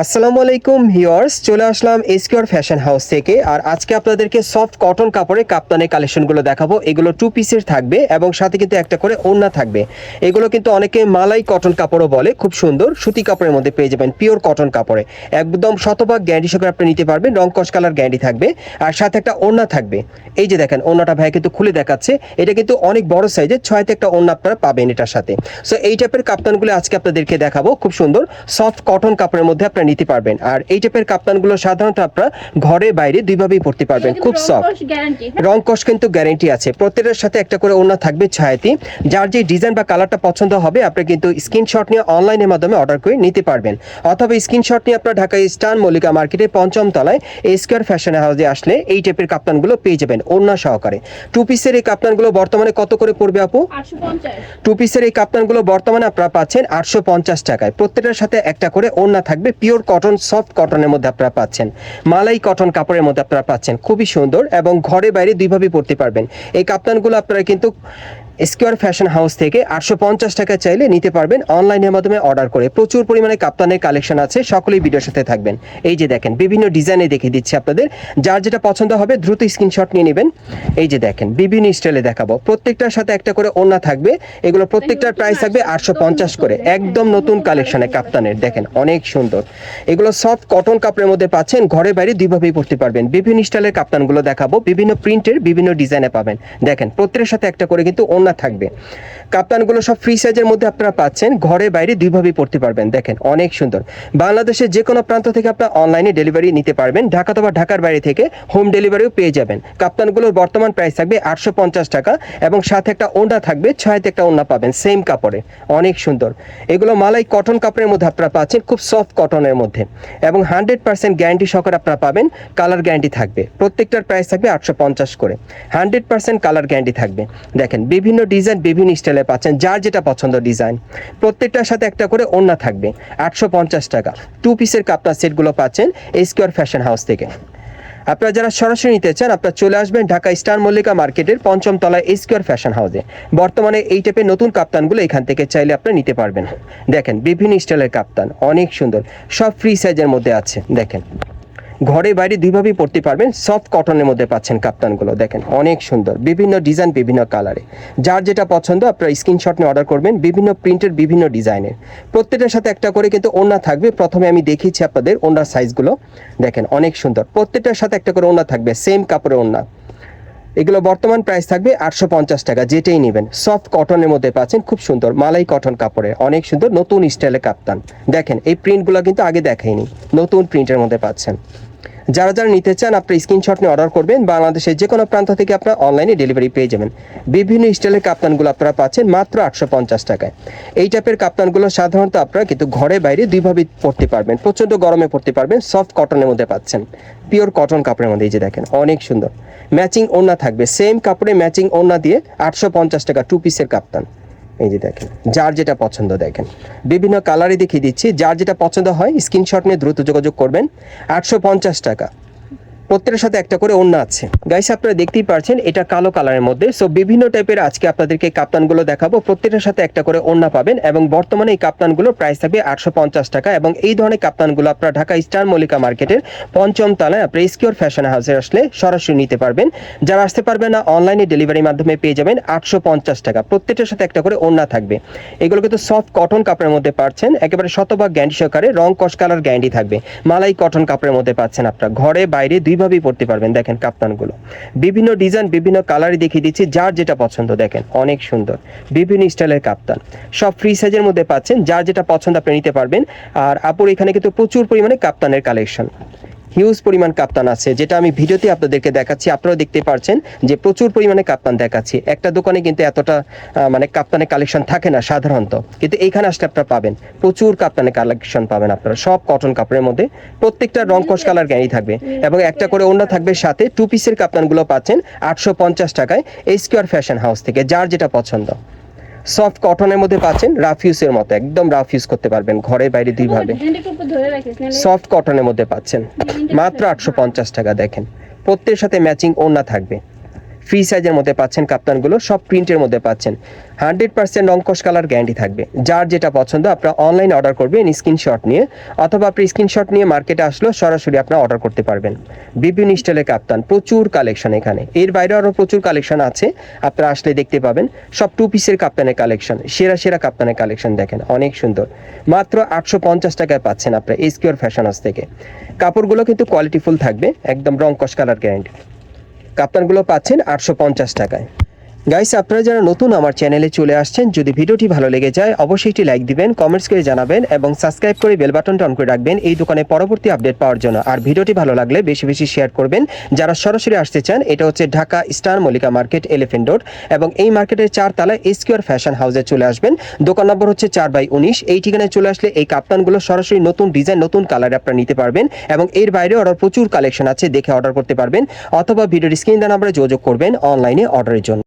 আসসালামু আলাইকুম ভিউয়ার্স, চলে আসলাম এসকিউর ফ্যাশন হাউস থেকে। আর আজকে আপনাদেরকে সফট কটন কাপড়ে কাপ্তানের কালেকশনগুলো দেখাবো। এগুলো টু পিসের থাকবে এবং সাথে কিন্তু একটা করে ওড়না থাকবে। এগুলো কিন্তু অনেকে মালাই কটন কাপড়ও বলে, খুব সুন্দর। সুতি কাপড়ের মধ্যে পেয়ে যাবেন পিওর কটন কাপড়ে। একদম শতভাগ গ্যারান্টি সহকারে আপনি নিতে পারবেন, রং কস কালার গ্যারান্টি থাকবে। আর সাথে একটা ওড়না থাকবে। এই যে দেখেন, ওড়নাটা ভাই কিন্তু খুলে দেখাচ্ছে। এটা কিন্তু অনেক বড় সাইজের ছয়তে একটা ওড়না আপনারা পাবেন এটার সাথে। সো এই টাইপের কাপ্তানগুলো আজকে আপনাদেরকে দেখাবো। খুব সুন্দর সফট কটন কাপড়ের মধ্যে আপনারা নিতে পারবেন। আর এই টাইপের কাপ্তানগুলো সাধারণত আপনারা ঘরে বাইরে দুইভাবেই পড়তে পারবেন। খুব সফট রং কষ কিন্তু গ্যারেন্টি আছে। প্রত্যেকের সাথে একটা করে ওড়না থাকবে ছায়াতি। যার যে ডিজাইন বা কালারটা পছন্দ হবে আপনি কিন্তু স্ক্রিনশট নিয়ে অনলাইনের মাধ্যমে অর্ডার করে নিতে পারবেন। অথবা স্ক্রিনশট নিয়ে আপনার ঢাকা স্টান মল্লিকা মার্কেটের পঞ্চম তলায় স্কোয়ার ফ্যাশন হাউসে আসলে এই টাইপের কাপ্তানগুলো পেয়ে যাবেন ওড়না সহকারে। টু পিসের এই কাপ্তানগুলো বর্তমানে কত করে পড়বে আপু? টু পিসের এই কাপ্তানগুলো বর্তমানে আপনারা পাচ্ছেন আটশো পঞ্চাশ টাকায়। প্রত্যেকটার সাথে একটা করে ওড়না থাকবে পিওর কটন, সফট কটনের মধ্যে আপনারা পাচ্ছেন। মালাই কটন কাপড়ের মধ্যে আপনারা পাচ্ছেন। খুবই সুন্দর এবং ঘরে বাইরে দুইভাবেই পরতে পারবেন। এই কাপ্তানগুলো আপনারা কিন্তু স্কোয়ার ফ্যাশন হাউস থেকে আটশো পঞ্চাশ টাকা চাইলে নিতে পারবেন অনলাইনের মাধ্যমে অর্ডার করে। প্রচুর পরিমাণে কাপ্তানের কালেকশন আছে, সকলেই ভিডিওর সাথে থাকবেন। এই যে দেখেন, বিভিন্ন ডিজাইনে দেখিয়ে দিচ্ছি আপনাদের। যার যেটা পছন্দ হবে দ্রুত স্ক্রিনশট নিয়ে নেবেন। এই যে দেখেন, বিভিন্ন স্টাইলে দেখাবো। প্রত্যেকটার সাথে একটা করে ওড়না থাকবে। এগুলো প্রত্যেকটার প্রাইস থাকবে আটশো পঞ্চাশ করে। একদম নতুন কালেকশনে কাপ্তানের। দেখেন, অনেক সুন্দর। এগুলো সফট কটন কাপড়ের মধ্যে পাচ্ছেন। ঘরে বাইরে দুইভাবেই পড়তে পারবেন। বিভিন্ন স্টাইলের কাপ্তানগুলো দেখাবো। বিভিন্ন প্রিন্টের বিভিন্ন ডিজাইনে পাবেন। দেখেন, প্রত্যেকের সাথে একটা করে কিন্তু ওড়না থাকবে। কাপ্তানগুলো সব ফ্রি সাইজের মধ্যে আপনারা পাচ্ছেন। ঘরে বাইরে দুইভাবেই পড়তে পারবেন। দেখেন, অনেক সুন্দর। বাংলাদেশের যে কোনো প্রান্ত থেকে আপনারা অনলাইনে ডেলিভারি নিতে পারবেন। ঢাকা অথবা ঢাকার বাইরে থেকে হোম ডেলিভারিও পেয়ে যাবেন। কাপ্তানগুলোর বর্তমান প্রাইস থাকবে আটশো পঞ্চাশ টাকা এবং সাথে একটা ওড়না থাকবে, ছয়তে একটা ওড়না পাবেন সেম কাপড়ে। অনেক সুন্দর। এগুলো মালাই কটন কাপড়ের মধ্যে আপনারা পাচ্ছেন, খুব সফট কটনের মধ্যে। এবং হান্ড্রেড পার্সেন্ট গ্যারান্টি সহকারে আপনারা পাবেন কালার গ্যারান্টি থাকবে। প্রত্যেকটার প্রাইস থাকবে আটশো পঞ্চাশ করে। হান্ড্রেড পার্সেন্ট কালার গ্যারান্টি থাকবে। দেখেন, বিভিন্ন ডিজাইন বিভিন্ন স্টাইলে পাচ্ছেন যার যেটা পছন্দ ডিজাইন। প্রত্যেকটার সাথে একটা করে ওড়না থাকবে, আটশো পঞ্চাশ টাকা। টু পিসের কাপড় সেটগুলো পাচ্ছেন স্কোয়ার ফ্যাশন হাউস থেকে। আপনারা যারা সরাসরি নিতে চান, আপনারা চলে আসবেন ঢাকা স্টার মল্লিকা মার্কেটের পঞ্চম তলায় স্কোয়ার ফ্যাশন হাউসে বর্তমানে এই টাইপের নতুন কাপ্তানগুলো এখান থেকে চাইলে আপনারা নিতে পারবেন। দেখেন, বিভিন্ন স্টাইলের কাপ্তান, অনেক সুন্দর, সব ফ্রি সাইজের মধ্যে আছে, দেখেন। ঘরে বাইরে দুইভাবেই পড়তে পারবেন। সফট কটনের মধ্যে পাচ্ছেন কাপ্তানগুলো, দেখেন, অনেক সুন্দর। বিভিন্ন ডিজাইন বিভিন্ন কালারে যার যেটা পছন্দ, আপনারা স্ক্রিনশট নিয়ে অর্ডার করবেন, বিভিন্ন প্রিন্টের বিভিন্ন ডিজাইনের প্রত্যেকটার সাথে একটা করে কিন্তু ওনা থাকবে। প্রথমে আমি দেখিয়েছি আপনাদের ওনার সাইজগুলো দেখেন, অনেক সুন্দর। প্রত্যেকটার সাথে একটা করে ওনা থাকবে সেম কাপড়ের ওড়না। এগুলো বর্তমান প্রাইস থাকবে আটশো পঞ্চাশ টাকা, যেটাই নেবেন। সফট কটনের মধ্যে পাচ্ছেন, খুব সুন্দর মালাই কটন কাপড়ে, অনেক সুন্দর নতুন স্টাইলে কাপ্তান। দেখেন, এই প্রিন্টগুলো কিন্তু আগে দেখাইনি, নতুন প্রিন্টের মধ্যে পাচ্ছেন। যারা যারা নিতে চান আপনি স্ক্রিনশট নিয়ে অর্ডার করবেন। বাংলাদেশের যে কোনো প্রান্ত থেকে আপনারা অনলাইনে ডেলিভারি পেয়ে যাবেন। বিভিন্ন স্টাইলের কাপ্তানগুলো আপনারা পাচ্ছেন মাত্র আটশো পঞ্চাশ টাকায়। এই টাইপের কাপ্তানগুলো সাধারণত আপনারা কিন্তু ঘরে বাইরে দুইভাবে পড়তে পারবেন। প্রচণ্ড গরমে পড়তে পারবেন সফট কটনের মধ্যে পাচ্ছেন। পিওর কটন কাপড়ের মধ্যে, এই যে দেখেন, অনেক সুন্দর। ম্যাচিং ওড়না থাকবে। সেম কাপড়ে ম্যাচিং ওড়না দিয়ে আটশো পঞ্চাশ টাকা টু পিসের কাপ্তান। এই যে দেখেন, যার যেটা পছন্দ দেখেন। বিভিন্ন কালারই দেখিয়ে দিচ্ছি, যার যেটা পছন্দ হয় স্ক্রিনশট নিয়ে দ্রুত যোগাযোগ করবেন। আটশো পঞ্চাশ টাকা। প্রত্যেকের সাথে একটা করে ওড়না আছে। গাইস আপনারা দেখতেই পারছেন, এটা কালো কালারের মধ্যে। সো বিভিন্ন টাইপের আজকে আপনাদেরকে কাপ্তানগুলো দেখাবো। প্রত্যেকটার সাথে একটা করে ওড়না পাবেন এবং বর্তমানে এই কাপ্তানগুলোর প্রাইস থাকবে আটশো পঞ্চাশ টাকা এবং এই ধরনের কাপ্তানগুলো আপনারা ঢাকা স্টার মল্লিকা মার্কেটের পঞ্চম তলায় আপনারা স্কিওর ফ্যাশন হাউসে আসলে সরাসরি নিতে পারবেন। যারা আসতে পারবেন না অনলাইনে ডেলিভারির মাধ্যমে পেয়ে যাবেন আটশো পঞ্চাশ টাকা। প্রত্যেকটার সাথে একটা করে ওড়না থাকবে। এগুলো কিন্তু সফট কটন কাপড়ের মধ্যে পাচ্ছেন, একেবারে শতভাগ গ্যান্ডি সহকারে রং কস কালার গ্যান্ডি থাকবে। মালাই কটন কাপড়ের মধ্যে পাচ্ছেন আপনারা। ঘরে, বাইরে দুইভাবেই পড়তে পারবেন? দেখেন কাপ্তানগুলো। বিভিন্ন ডিজাইন বিভিন্ন কালারই দেখিয়ে দিচ্ছি, যার যেটা পছন্দ, দেখেন, অনেক সুন্দর। বিভিন্ন স্টাইলের কাপ্তান। সব ফ্রি সাইজের মধ্যে পাচ্ছেন, যার যেটা পছন্দ আপনি নিতে পারবেন। আর আপুর এখানে কিন্তু প্রচুর পরিমাণে কাপ্তানের কালেকশন হিউজ পরিমাণ কাপ্তান আছে, যেটা আমি ভিডিওতে আপনাদেরকে দেখাচ্ছি। আপনারাও দেখতে পারছেন যে প্রচুর পরিমাণে কাপ্তান দেখাচ্ছি। একটা দোকানে কিন্তু এতটা মানে কাপ্তানের কালেকশন থাকে না সাধারণত। কিন্তু এইখানে আসলে আপনারা পাবেন। প্রচুর কাপ্তানের কালেকশন পাবেন আপনারা। সব কটন কাপড়ের মধ্যে প্রত্যেকটা রং কস কালার গ্যারি থাকবে। এবং একটা করে অন্য থাকবে সাথে টু পিসের কাপ্তানগুলো পাচ্ছেন আটশো পঞ্চাশ টাকায় এই স্কোয়ার ফ্যাশন হাউস থেকে, যার যেটা পছন্দ। সফট কটনের মধ্যে পাচ্ছেন রাফ রাফিউসের মতো একদম রাফ ইউজ করতে পারবেন ঘরের বাইরে দুইভাবে। উপর ধরে রাখিস নাহলে সফট কটনের মধ্যে পাচ্ছেন। মাত্র আটশো পঞ্চাশ টাকা দেখেন। প্রত্যেকের সাথে ম্যাচিং ওনা থাকবে। ফ্রি সাইজের মধ্যে পাচ্ছেন কাপ্তানগুলো, সব প্রিন্টের মধ্যে পাচ্ছেন। হান্ড্রেড পার্সেন্ট অঙ্কশ কালার গ্যারান্টি থাকবে। যার যেটা পছন্দ, আপনারা অনলাইন অর্ডার করবেন স্ক্রিনশট নিয়ে, অথবা আপনি স্ক্রিনশট নিয়ে মার্কেটে আসলেও সরাসরি আপনারা অর্ডার করতে পারবেন। বিভিন্ন স্টাইলের কাপ্তান, প্রচুর কালেকশন এখানে। এর বাইরে আরও প্রচুর কালেকশন আছে, আপনারা আসলে দেখতে পাবেন। সব টু পিসের কাপ্তানের কালেকশন, সেরা সেরা কাপ্তানের কালেকশন দেখেন, অনেক সুন্দর। মাত্র আটশো পঞ্চাশ টাকায় পাচ্ছেন আপনারা এসকিউর ফ্যাশন হাউস থেকে। কাপড়গুলো কিন্তু কোয়ালিটিফুল থাকবে, একদম রং কস কালার গ্যারান্টি কাপ্তানগুলো পাচ্ছেন আটশো পঞ্চাশ টাকায়। গাইস আপনারা যারা নতুন আমার চ্যানেলে চলে আসছেন, যদি ভিডিওটি ভালো লেগে যায়, অবশ্যই একটি লাইক দিবেন কমেন্টস করে জানাবেন এবং সাবস্ক্রাইব করে বেল বাটনটা অন করে রাখবেন এই দোকানে পরবর্তী আপডেট পাওয়ার জন্য। আর ভিডিওটি ভালো লাগলে বেশি বেশি শেয়ার করবেন। যারা সরাসরি আসতে চান, এটা হচ্ছে Dhaka star Mallika market elephant road এবং এই মার্কেটের চার তালায় এসকিউর ফ্যাশন হাউসে চলে আসবেন। দোকান নম্বর হচ্ছে চার বাই উনিশ। এই ঠিকানায় চলে আসলে এই কাপ্তানগুলো সরাসরি নতুন ডিজাইন নতুন কালারে আপনারা নিতে পারবেন এবং এর বাইরে অর্ডার প্রচুর কালেকশন আছে, দেখে অর্ডার করতে পারবেন। অথবা ভিডিওর স্ক্রিন নাম্বারে যোগাযোগ করবেন অনলাইনে অর্ডারের জন্য।